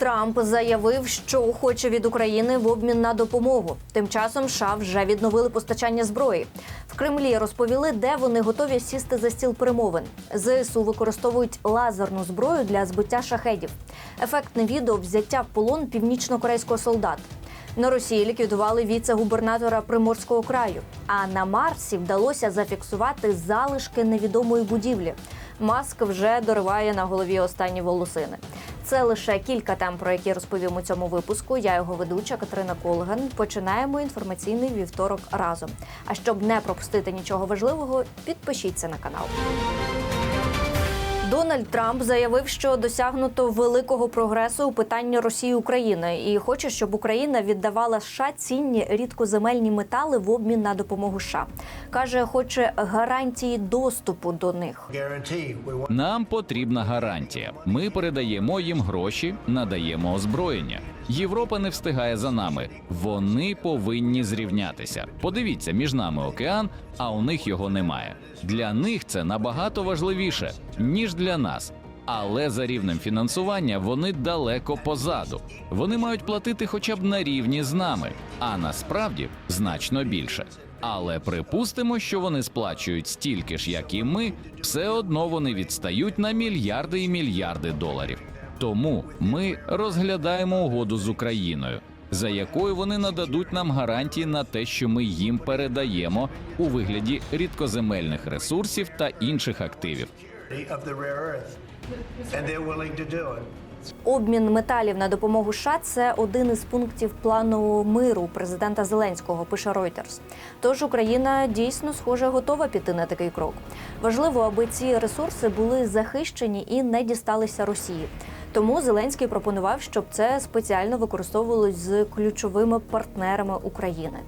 Трамп заявив, що хоче від України в обмін на допомогу. Тим часом США вже відновили постачання зброї. В Кремлі розповіли, де вони готові сісти за стіл перемовин. ЗСУ використовують лазерну зброю для збиття шахедів. Ефектне відео взяття в полон північно-корейського солдата. На Росії ліквідували віце-губернатора Приморського краю. А на Марсі вдалося зафіксувати залишки невідомої будівлі. Маск вже дориває на голові останні волосини. Це лише кілька тем, про які розповім у цьому випуску. Я його ведуча Катерина Колган. Починаємо інформаційний вівторок разом. А щоб не пропустити нічого важливого, підпишіться на канал. Дональд Трамп заявив, що досягнуто великого прогресу у питанні Росії України і хоче, щоб Україна віддавала США цінні рідкоземельні метали в обмін на допомогу США. каже, хоче гарантії доступу до них. Нам потрібна гарантія. Ми передаємо їм гроші, надаємо озброєння. Європа не встигає за нами. Вони повинні зрівнятися. Подивіться, між нами океан, а у них його немає. Для них це набагато важливіше ніж для нас. Але за рівнем фінансування вони далеко позаду. Вони мають платити хоча б на рівні з нами, а насправді значно більше. Але припустимо, що вони сплачують стільки ж, як і ми, все одно вони відстають на мільярди і мільярди доларів. Тому ми розглядаємо угоду з Україною, за якою вони нададуть нам гарантії на те, що ми їм передаємо у вигляді рідкоземельних ресурсів та інших активів. Обмін металів на допомогу США – це один із пунктів плану миру президента Зеленського. Пише Reuters. Тож Україна дійсно схоже готова піти на такий крок. Важливо, аби ці ресурси були захищені і не дісталися Росії. Тому Зеленський пропонував, щоб це спеціально використовувалось з ключовими партнерами України.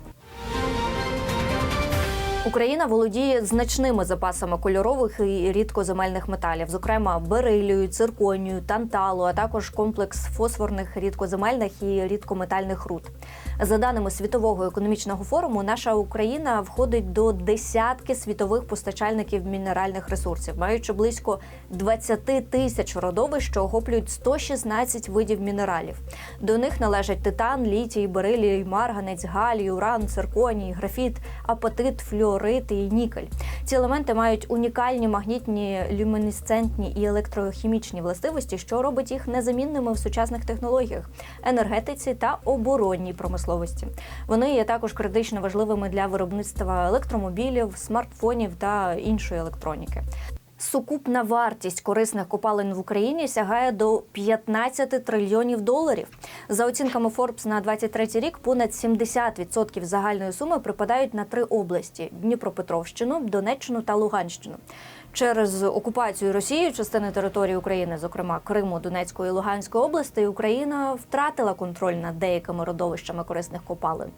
Україна володіє значними запасами кольорових і рідкоземельних металів, зокрема берилію, цирконію, танталу, а також комплекс фосфорних рідкоземельних і рідкометальних руд. За даними світового економічного форуму, наша Україна входить до десятки світових постачальників мінеральних ресурсів, маючи близько 20 тисяч родовищ, що охоплюють 116 видів мінералів. До них належать титан, літій, берилій, марганець, галій, уран, цирконій, графіт, апатит, флюорит і нікель. Ці елементи мають унікальні магнітні, люмінесцентні і електрохімічні властивості, що робить їх незамінними в сучасних технологіях, енергетиці та оборонній промисловості. Вони є також критично важливими для виробництва електромобілів, смартфонів та іншої електроніки. Сукупна вартість корисних копалин в Україні сягає до 15 трильйонів доларів. За оцінками Forbes на 23 рік, понад 70% загальної суми припадають на три області: Дніпропетровщину, Донеччину та Луганщину. Через окупацію Росією частини території України, зокрема Криму, Донецької і Луганської області, Україна втратила контроль над деякими родовищами корисних копалин.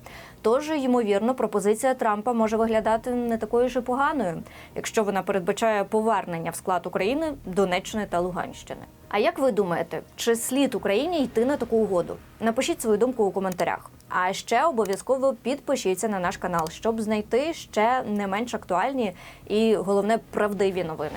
Тож, ймовірно, пропозиція Трампа може виглядати не такою ж і поганою, якщо вона передбачає повернення в склад України Донеччини та Луганщини. А як ви думаєте, чи слід Україні йти на таку угоду? Напишіть свою думку у коментарях. А ще обов'язково підпишіться на наш канал, щоб знайти ще не менш актуальні і головне правдиві новини.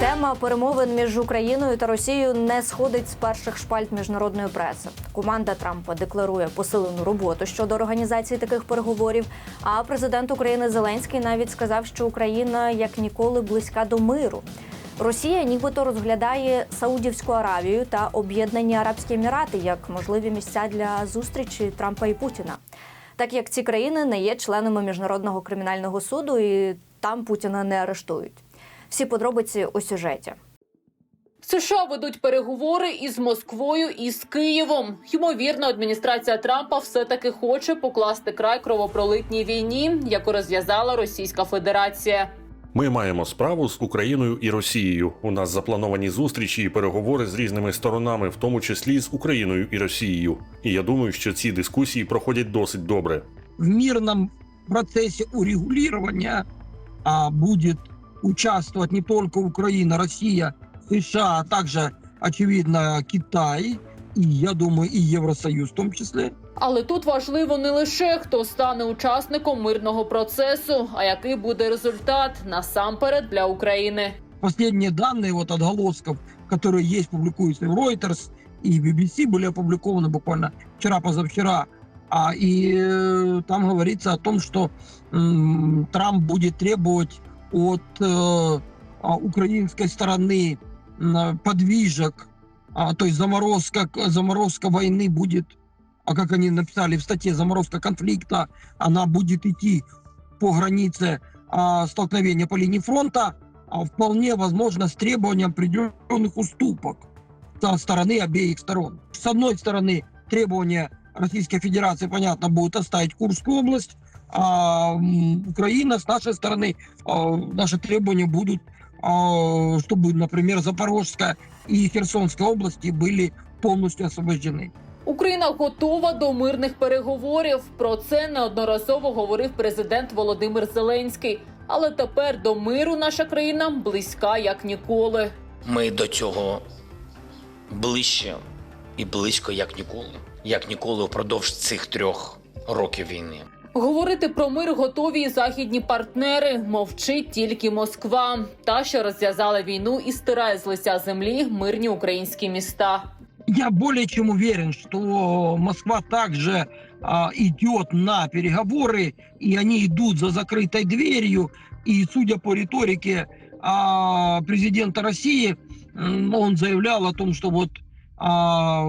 Тема перемовин між Україною та Росією не сходить з перших шпальт міжнародної преси. Команда Трампа декларує посилену роботу щодо організації таких переговорів. А президент України Зеленський навіть сказав, що Україна як ніколи близька до миру. Росія нібито розглядає Саудівську Аравію та Об'єднані Арабські Емірати як можливі місця для зустрічі Трампа і Путіна. Так як ці країни не є членами міжнародного кримінального суду, і там Путіна не арештують. Всі подробиці у сюжеті. США ведуть переговори із Москвою і з Києвом. Ймовірно, адміністрація Трампа все таки хоче покласти край кровопролитній війні, яку розв'язала Російська Федерація. Ми маємо справу з Україною і Росією. У нас заплановані зустрічі і переговори з різними сторонами, в тому числі з Україною і Росією. І я думаю, що ці дискусії проходять досить добре. в мирном процессе урегулирования а, будет участвовать не только Украина, Россия, США, а также, очевидно, Китай и, я думаю, и Евросоюз в том числе. Але тут важливо не лише хто стане учасником мирного процесу, а який буде результат насамперед для України. последние данные вот отголосков, которые есть, публикуются в Reuters и BBC, были опубликованы буквально вчера-позавчера. А, и э, там говорится о том, что м, Трамп будет требовать от э, а, украинской стороны м, подвижек, а, то есть заморозка, заморозка войны будет, А как они написали в статье, заморозка конфликта, она будет идти по границе а, столкновения по линии фронта, а вполне возможно с требованием определенных уступок со стороны обеих сторон. С одной стороны, требования Российской Федерации, понятно, будут оставить Курскую область, а Украина, с нашей стороны, а, наши требования будут, а, чтобы, например, Запорожская и Херсонская области были полностью освобождены. Україна готова до мирних переговорів. Про це неодноразово говорив президент Володимир Зеленський. Але тепер до миру наша країна близька як ніколи. Ми до цього ближче і близько як ніколи, як ніколи впродовж цих трьох років війни. Говорити про мир готові і західні партнери. Мовчить тільки Москва, та що розв'язала війну і стирає з лиця землі мирні українські міста. Я более чем уверен, что Москва также а, идет на переговоры, и они идут за закрытой дверью. И судя по риторике а, президента России, он заявлял о том, что вот а,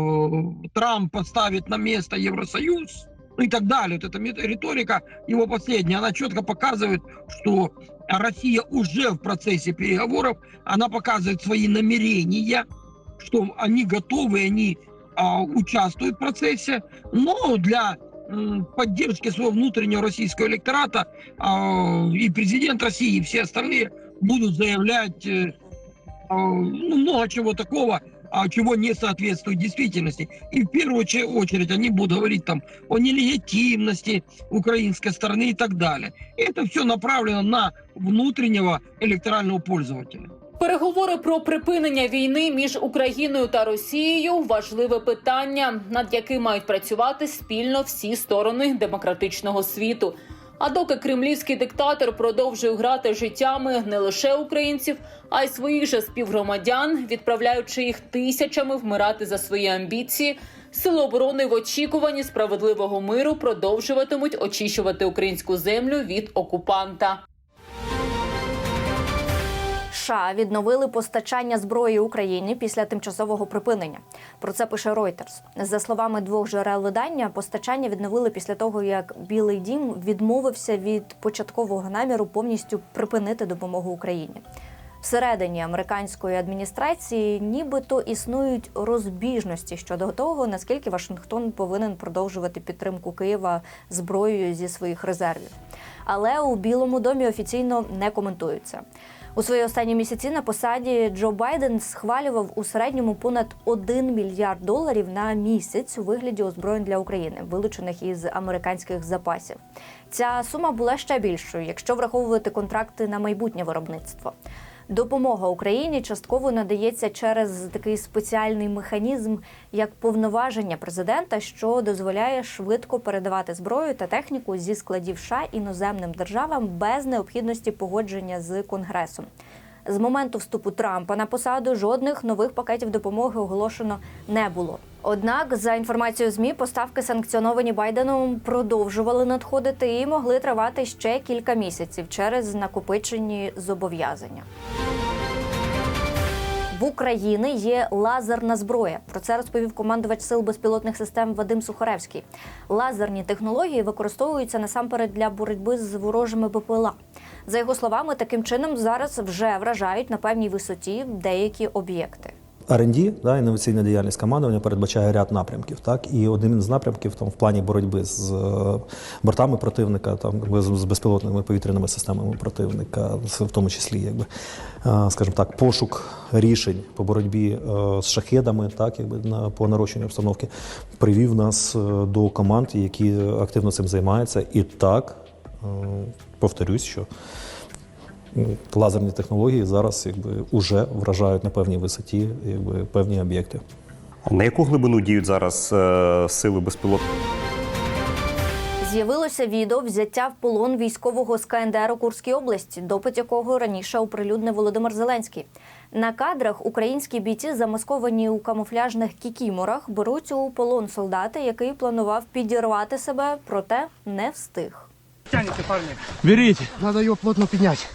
Трамп поставит на место Евросоюз, и так далее. Вот эта риторика, его последняя, она четко показывает, что Россия уже в процессе переговоров, она показывает свои намерения, что они готовы, они а, участвуют в процессе, но для поддержки своего внутреннего российского электората а, и президент России, и все остальные будут заявлять э, а, ну, много чего такого, а, чего не соответствует действительности. И в первую че- очередь они будут говорить там о нелегитимности украинской стороны и так далее. И это все направлено на внутреннего электорального пользователя. Переговори про припинення війни між Україною та Росією важливе питання, над яким мають працювати спільно всі сторони демократичного світу. А доки кремлівський диктатор продовжує грати життями не лише українців, а й своїх же співгромадян, відправляючи їх тисячами вмирати за свої амбіції, сили оборони в очікуванні справедливого миру продовжуватимуть очищувати українську землю від окупанта. США відновили постачання зброї Україні після тимчасового припинення. Про це пише Reuters. За словами двох джерел видання, постачання відновили після того, як Білий Дім відмовився від початкового наміру повністю припинити допомогу Україні. Всередині американської адміністрації нібито існують розбіжності щодо того, наскільки Вашингтон повинен продовжувати підтримку Києва зброєю зі своїх резервів. Але у Білому домі офіційно не коментуються. У свої останні місяці на посаді Джо Байден схвалював у середньому понад 1 мільярд доларів на місяць у вигляді озброєнь для України, вилучених із американських запасів. Ця сума була ще більшою, якщо враховувати контракти на майбутнє виробництво. Допомога Україні частково надається через такий спеціальний механізм, як повноваження президента, що дозволяє швидко передавати зброю та техніку зі складів США іноземним державам без необхідності погодження з Конгресом. З моменту вступу Трампа на посаду жодних нових пакетів допомоги оголошено не було. Однак, за інформацією змі, поставки санкціоновані Байденом продовжували надходити і могли тривати ще кілька місяців через накопичені зобов'язання. В Україні є лазерна зброя. Про це розповів командувач сил безпілотних систем Вадим Сухаревський. Лазерні технології використовуються насамперед для боротьби з ворожими БПЛА. За його словами, таким чином зараз вже вражають на певній висоті деякі об'єкти. R&D, да, інноваційна діяльність командування передбачає ряд напрямків. Так? І одним з напрямків там, в плані боротьби з е, бортами противника, там, з безпілотними повітряними системами противника, в тому числі, якби, е, скажімо так, пошук рішень по боротьбі е, з шахедами, так, якби, на, по нарощенню обстановки, привів нас до команд, які активно цим займаються. І так, повторюсь, що лазерні технології зараз якби уже вражають на певній висоті якби певні об'єкти. На яку глибину діють зараз е, сили безпілотних? З'явилося відео взяття в полон військового з КНДР у Курській області, допит якого раніше оприлюднив Володимир Зеленський. На кадрах українські бійці, замасковані у камуфляжних кікіморах, беруть у полон солдата, який планував підірвати себе, проте не встиг. Берите. Надо ее плотно поднять.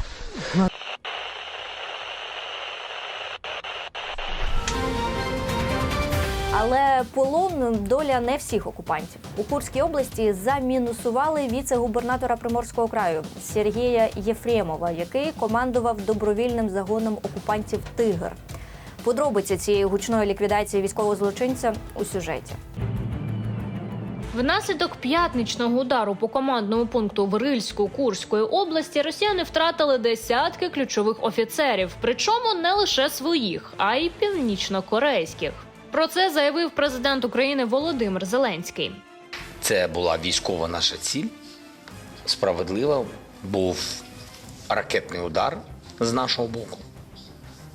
Але полон доля не всіх окупантів. У Курській області замінусували віце-губернатора Приморського краю Сергія Єфремова, який командував добровільним загоном окупантів Тигр. Подробиці цієї гучної ліквідації військового злочинця у сюжеті. Внаслідок п'ятничного удару по командному пункту в Рильську Курської області росіяни втратили десятки ключових офіцерів, причому не лише своїх, а й північнокорейських. Про це заявив президент України Володимир Зеленський. Це була військова наша ціль. Справедлива. Був ракетний удар з нашого боку.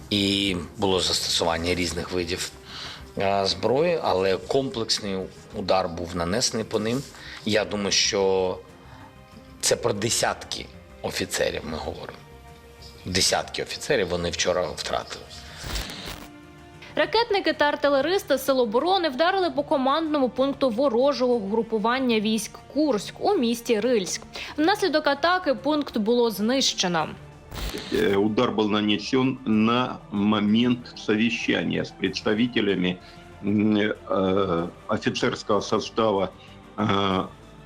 І було застосування різних видів зброї, але комплексний удар був нанесений по ним. Я думаю, що це про десятки офіцерів ми говоримо. Десятки офіцерів вони вчора втратили. Ракетники та артилеристи Сил оборони вдарили по командному пункту ворожого групування військ Курськ у місті Рильськ. Внаслідок атаки пункт було знищено. Э, Удар был нанесен на момент совещания с представителями м, э, офицерского состава э,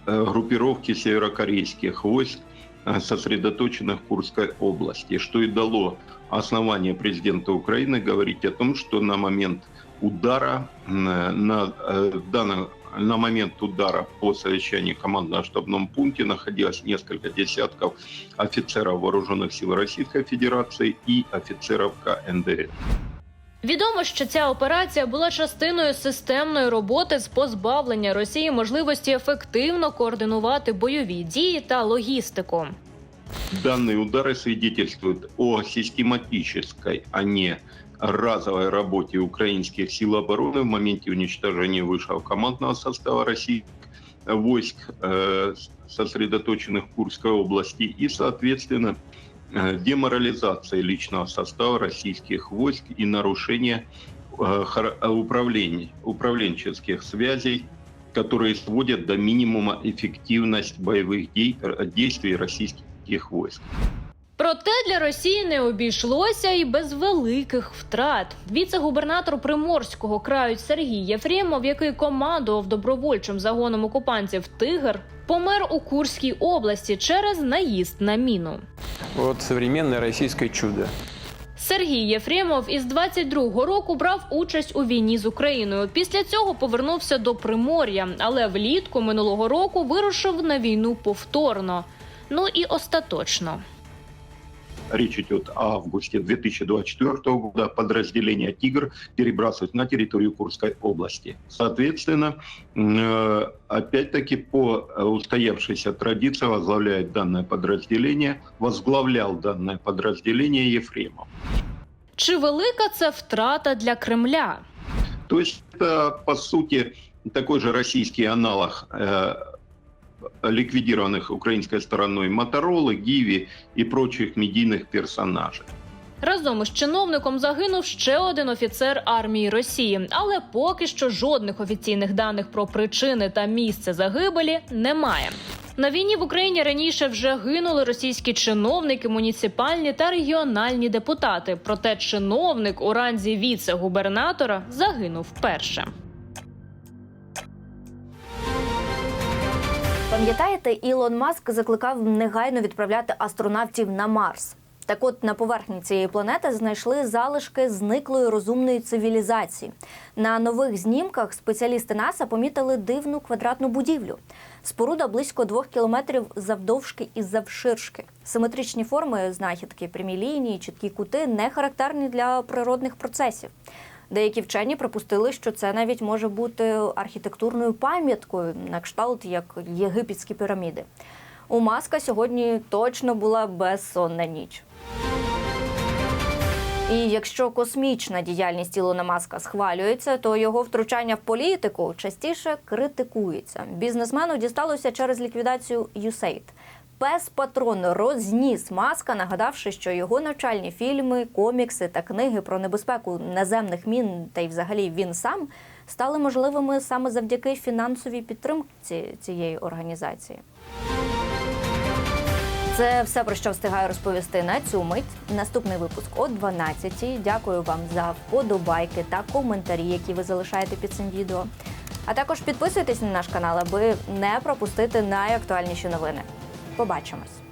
э, группировки северокорейских войск, э, сосредоточенных в Курской области, что и дало основание президента Украины говорить о том, что на момент удара, на, э, данном- на момент удара по совещанию в командно-штабном пункте находилось несколько десятков офицеров вооруженных сил Российской Федерации и офицеров КНДР. Відомо, що ця операція була частиною системної роботи з позбавлення Росії можливості ефективно координувати бойові дії та логістику. Данные удары свидетельствуют о систематической, а не разовой работе украинских сил обороны в моменте уничтожения высшего командного состава российских войск, э, сосредоточенных в Курской области, и, соответственно, э, деморализация личного состава российских войск и нарушение э, управления, управленческих связей, которые сводят до минимума эффективность боевых дей- действий российских войск. Проте для Росії не обійшлося і без великих втрат. Віце-губернатор Приморського краю Сергій Єфремов, який командував добровольчим загоном окупантів Тигр, помер у Курській області через наїзд на міну. Вот современное российское чудо. Сергій Єфремов із 22-го року брав участь у війні з Україною. Після цього повернувся до Примор'я, але влітку минулого року вирушив на війну повторно. Ну і остаточно Речь идет о августе 2024 года. Подразделение «Тигр» перебрасывают на территорию Курской области. Соответственно, м, э, опять-таки по э, устоявшейся традиции возглавляет данное подразделение, возглавлял данное подразделение Ефремов. Чи велика це втрата для Кремля? То есть это, по сути, такой же российский аналог э, ликвидированных украинской стороной Моторолы, Гиви и прочих медийных персонажей. Разом із чиновником загинув ще один офіцер армії Росії, але поки що жодних офіційних даних про причини та місце загибелі немає. На війні в Україні раніше вже гинули російські чиновники, муніципальні та регіональні депутати. Проте чиновник у ранзі віце-губернатора загинув вперше. Пам'ятаєте, Ілон Маск закликав негайно відправляти астронавтів на Марс. Так от на поверхні цієї планети знайшли залишки зниклої розумної цивілізації. На нових знімках спеціалісти НАСА помітили дивну квадратну будівлю. Споруда близько двох кілометрів завдовжки і завширшки. Симетричні форми знахідки, прямі лінії, чіткі кути не характерні для природних процесів. Деякі вчені припустили, що це навіть може бути архітектурною пам'яткою, на кшталт як єгипетські піраміди. У Маска сьогодні точно була безсонна ніч. І якщо космічна діяльність Ілона Маска схвалюється, то його втручання в політику частіше критикується. Бізнесмену дісталося через ліквідацію USAID. Пес патрон розніс маска, нагадавши, що його навчальні фільми, комікси та книги про небезпеку наземних мін та й взагалі він сам стали можливими саме завдяки фінансовій підтримці цієї організації. Це все про що встигаю розповісти на цю мить. Наступний випуск о 12-й. Дякую вам за вподобайки та коментарі, які ви залишаєте під цим відео. А також підписуйтесь на наш канал, аби не пропустити найактуальніші новини. Побачимось.